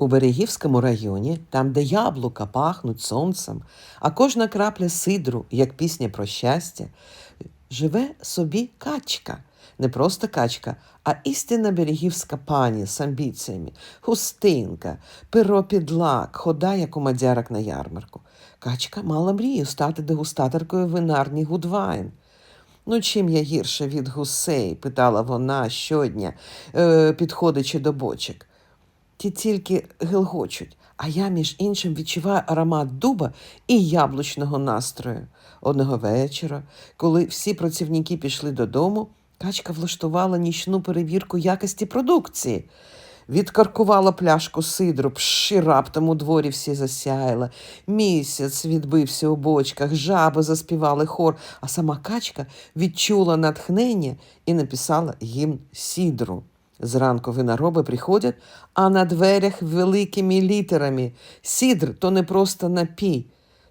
У Берегівському районі, там, де яблука пахнуть сонцем, а кожна крапля сидру, як пісня про щастя, живе собі качка. Не просто качка, а істинна берегівська пані з амбіціями, хустинка, перо під лак, хода, як у мадярок на ярмарку. Качка мала мрію стати дегустаторкою винарні Гудвайн. Ну, чим я гірше від гусей? питала вона щодня, е, підходячи до бочок. Ті тільки гелгочуть, а я, між іншим, відчуваю аромат дуба і яблучного настрою. Одного вечора, коли всі працівники пішли додому, качка влаштувала нічну перевірку якості продукції. Відкаркувала пляшку сидру, пш, і раптом у дворі всі засяяла. Місяць відбився у бочках, жаби заспівали хор, а сама качка відчула натхнення і написала гімн сідру. Зранку винороби приходять, а на дверях великими літерами сідр то не просто напій,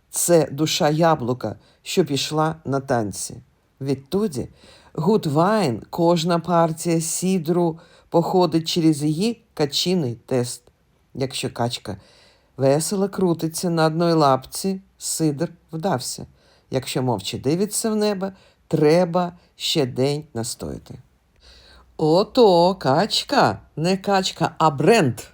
це душа яблука, що пішла на танці. Відтоді Гудвайн, кожна партія сідру походить через її качиний тест. Якщо качка весело крутиться на одній лапці, сидр вдався. Якщо мовчи дивиться в небо, треба ще день настояти. Ото качка, не качка, а бренд.